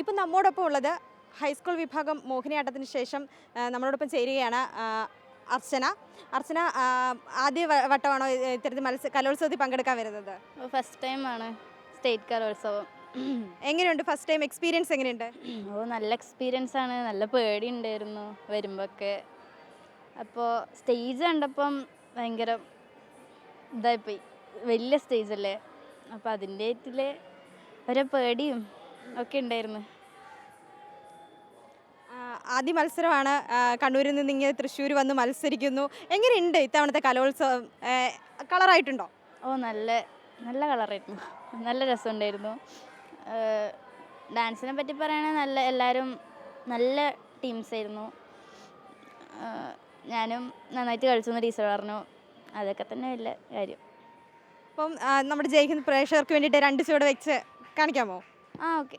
ഇപ്പം നമ്മോടൊപ്പം ഉള്ളത് ഹൈസ്കൂൾ വിഭാഗം മോഹിനിയാട്ടത്തിന് ശേഷം നമ്മളോടൊപ്പം ചേരുകയാണ് അർച്ചന. അർച്ചന ആദ്യ വട്ടമാണോ ഇത്തരത്തിൽ മത്സ കലോത്സവത്തിൽ പങ്കെടുക്കാൻ വരുന്നത്? ഫസ്റ്റ് ടൈം ആണ് സ്റ്റേറ്റ് കലോത്സവം. എങ്ങനെയുണ്ട് ഫസ്റ്റ് ടൈം എക്സ്പീരിയൻസ് എങ്ങനെയുണ്ട്? ഓ നല്ല എക്സ്പീരിയൻസ് ആണ്. നല്ല പേടി ഉണ്ടായിരുന്നു വരുമ്പോഴൊക്കെ അപ്പോൾ സ്റ്റേജ് കണ്ടപ്പം ഭയങ്കര ഇതായിപ്പോയി. വലിയ സ്റ്റേജ് അല്ലേ? അപ്പോൾ അതിന്റെ ഒരു പേടിയും ഒക്കെ ഉണ്ടായിരുന്നു. ആദ്യ മത്സരമാണ് കണ്ണൂരിൽ നിന്ന് ഇങ്ങനെ തൃശ്ശൂർ വന്ന് മത്സരിക്കുന്നു. എങ്ങനെയുണ്ട് ഇത്തവണത്തെ കലോത്സവം? കളറായിട്ടുണ്ടോ? ഓ നല്ല നല്ല കളറായിരുന്നു. നല്ല രസമുണ്ടായിരുന്നു. ഡാൻസിനെ പറ്റി പറയുകയാണെങ്കിൽ നല്ല എല്ലാവരും നല്ല ടീംസ് ആയിരുന്നു. ഞാനും നന്നായിട്ട് കളിച്ചു എന്ന് ടീച്ചർ പറഞ്ഞു. അതൊക്കെ തന്നെ വലിയ കാര്യം. അപ്പം നമ്മുടെ ജയിക്കുന്ന പ്രേക്ഷകർക്ക് വേണ്ടിയിട്ട് രണ്ട് ചുവട് വെച്ച് കാണിക്കാമോ? ആ ഓക്കെ